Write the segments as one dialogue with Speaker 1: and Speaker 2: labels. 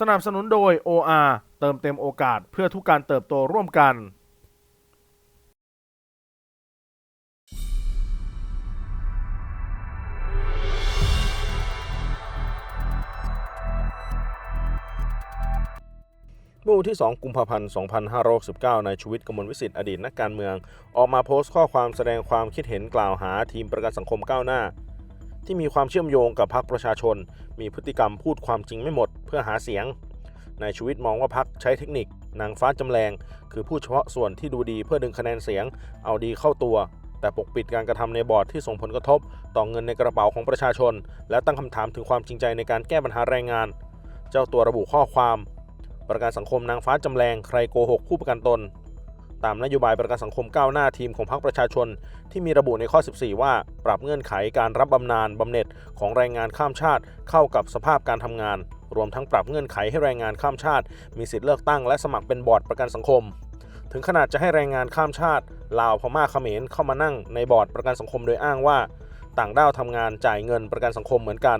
Speaker 1: สนับสนุนโดย OR เติมเต็มโอกาสเพื่อทุกการเติบโตร่วมกัน
Speaker 2: เมื่อวันที่ 2 กุมภาพันธ์ 2569นายชูวิทย์กมลวิสิทธิ์อดีตนักการเมือง ออกมาโพสต์ข้อความแสดงความคิดเห็นกล่าวหาทีมประกันสังคมก้าวหน้า ที่มีความเชื่อมโยงกับพรรคประชาชน มีพฤติกรรมพูดความจริงไม่หมดเพื่อหาเสียงนายชูวิทย์มองว่าพรรคใช้เทคนิคนางฟ้าจำแรง คือพูดเฉพาะส่วนที่ดูดีเพื่อดึงคะแนนเสียง เอาดีเข้าตัว แต่ปกปิดการกระทำในบอร์ดที่ส่งผลกระทบ ต่อเงินในกระเป๋าของประชาชน และตั้งคำถามถึงความจริงใจในการแก้ปัญหาแรงงาน เจ้าตัวระบุข้อความ ประกันสังคมนางฟ้าจำแรงใครโกหกผู้ประกันตน ตามนโยบายประกันสังคมก้าวหน้าทีมของพรรคประชาชน ที่มีระบุในข้อ 14 ว่า ปรับเงื่อนไขการรับบำนาญบำเหน็จของแรงงานข้ามชาติ เข้ากับสภาพการทำงาน รวมทั้งปรับเงื่อนไขให้แรงงานข้ามชาติ มีสิทธิเลือกตั้งและสมัครเป็นบอร์ดประกันสังคม ถึงขนาดจะให้แรงงานข้ามชาติลาวพม่าเขมรเข้ามานั่งในบอร์ดประกันสังคมโดยอ้างว่า ต่างด้าวทำงานจ่ายเงินประกันสังคมเหมือนกัน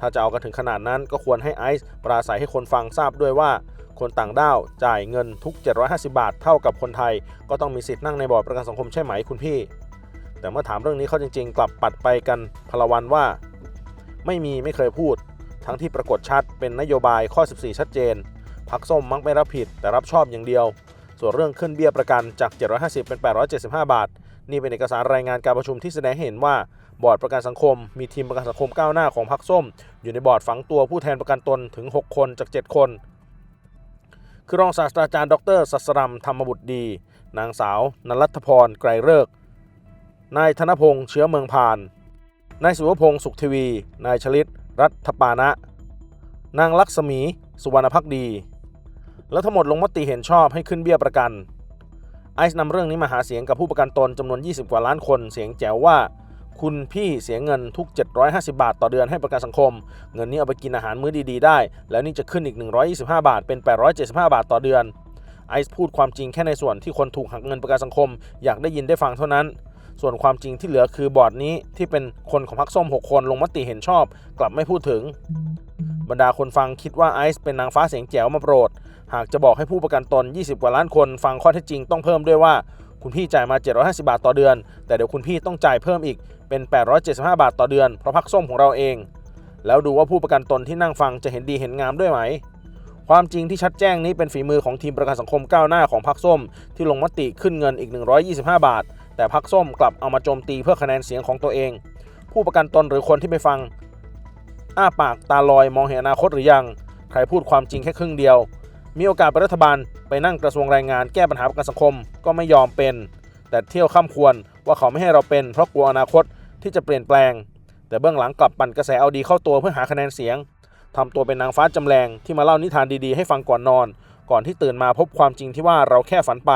Speaker 2: ถ้าจะเอากันถึงขนาดนั้นก็ควรให้ไอซ์ปราศัยให้คนฟังทราบด้วยว่า คนต่างด้าวจ่ายเงินทุก 750 บาท เท่ากับคนไทย ก็ต้องมีสิทธิ์นั่งในบอร์ดประกันสังคมใช่ไหมคุณพี่ แต่เมื่อถามเรื่องนี้เขาจริง ๆ กลับปัดไปกันพลวันว่า ไม่มีไม่เคยพูด ทั้งที่ปรากฏชัดเป็นนโยบายข้อ 14 ชัดเจนพักส้มมักไม่รับผิดแต่รับชอบอย่างเดียว ส่วนเรื่องขึ้นเบี้ยประกันจาก 750 เป็น 875 บาท นี่เป็นเอกสารรายงานการประชุมที่แสดงเห็นว่าบอร์ดประกันสังคม มีทีมประกันสังคมก้าวหน้าของพรรคส้ม อยู่ในบอร์ดฝังตัวผู้แทนประกันตนถึง 6 คนจาก 7 คน คือรองศาสตราจารย์ดรสัสรัมธรรมบุตรดี นางสาวนรัตพรไกรเลิกนายธนพงษ์เชื้อเมืองพาน นายสุวพงษ์สุขทวี นายชลิต รัฐปานะ นางลักษมี สุวรรณพักดี และทั้งหมดลงมติเห็นชอบให้ขึ้นเบี้ยประกัน ไอซ์นำเรื่องนี้มาหาเสียงกับผู้ประกันตนจำนวน 20 กว่าล้านคน เสียงแจ๋วว่า คุณพี่เสียเงินทุก 750 บาท ต่อเดือนให้ประกันสังคม เงินนี้เอาไปกินอาหารมื้อดีๆได้ แล้วนี่จะขึ้นอีก 125 บาท เป็น 875 บาทต่อเดือน ไอซ์พูดความจริงแค่ในส่วนที่คนถูกหักเงินประกันสังคม อยากได้ยินได้ฟังเท่านั้น ส่วนความจริงที่เหลือคือบอร์ดนี้ที่เป็นคนของพรรคส้ม 6 คนลงมติเห็นชอบ กลับไม่พูดถึง บรรดาคนฟังคิดว่าไอซ์เป็นนางฟ้าเสียงแจ๋วมาโปรด หากจะบอกให้ผู้ประกันตน 20 กว่าล้านคนฟังข้อเท็จจริงต้องเพิ่มด้วยว่า คุณพี่จ่ายมา 750 บาทต่อเดือน แต่เดี๋ยวคุณพี่ต้องจ่ายเพิ่มอีกเป็น 875 บาทต่อเดือน เพราะพักส้มของเราเอง แล้วดูว่าผู้ประกันตนที่นั่งฟังจะเห็นดีเห็นงามด้วยไหม ความจริงที่ชัดแจ้งนี้เป็นฝีมือของทีมประกันสังคมก้าวหน้าของพักส้ม ที่ลงมติขึ้นเงินอีก 125 บาท แต่พักส้มกลับเอามาโจมตีเพื่อคะแนนเสียงของตัวเอง ผู้ประกันตนหรือคนที่ไปฟัง อ้าปากตาลอยมองเห็นอนาคตหรือยัง ใครพูดความจริงแค่ครึ่งเดียว มีโอกาสเป็นรัฐบาลไปนั่งกระทรวงแรงงานแก้ปัญหาประกันสังคมก็ไม่ยอมเป็น แต่เที่ยวข้ามควรว่าเขาไม่ให้เราเป็นเพราะกลัวอนาคตที่จะเปลี่ยนแปลง แต่เบื้องหลังกลับปั่นกระแสเอาดีเข้าตัวเพื่อหาคะแนนเสียงทำตัวเป็นนางฟ้าจำแรงที่มาเล่านิทานดีๆ ให้ฟังก่อนนอน ก่อนที่ตื่นมาพบความจริงที่ว่าเราแค่ฝันไป